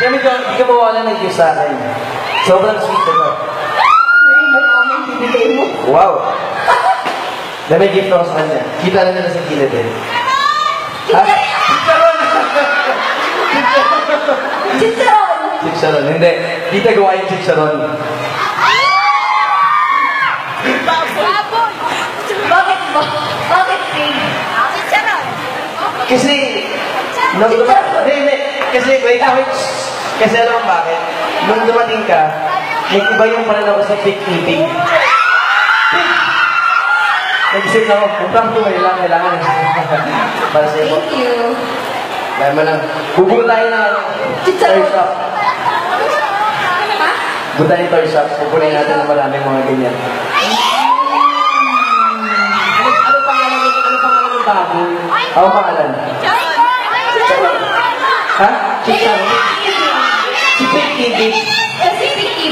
Siyempre, di ka- di ka mawala ng gift sa akin. Sobrang sweet bibigay mo. Wow! Na may gift ako sa kanya. Kita na nila sa kilid eh. Ha? Chicharon! Chicharon. Hindi. Di tagawa yung chicharon. Bakit ba? Bakit pink? Kasi, nung dumating, hindi, hindi. Kasi, wait, wait. Kasi alam mo bakit? Nung dumating ka, nag-iba yung pananaw sa eating. Nag-isip na ako, prank to, kailangan, kailangan. Para sa iyo. Thank you. Kaya mo lang, bubuo tayo na toy shop. Ha? Buo tayo toy shop. Pupunin natin ng maraming mga ganyan. Ano, ano pangalan mo? Ano pangalan ng bago? Ako pangalan. Ha? Chicharon? Picky Dick. Kasi picky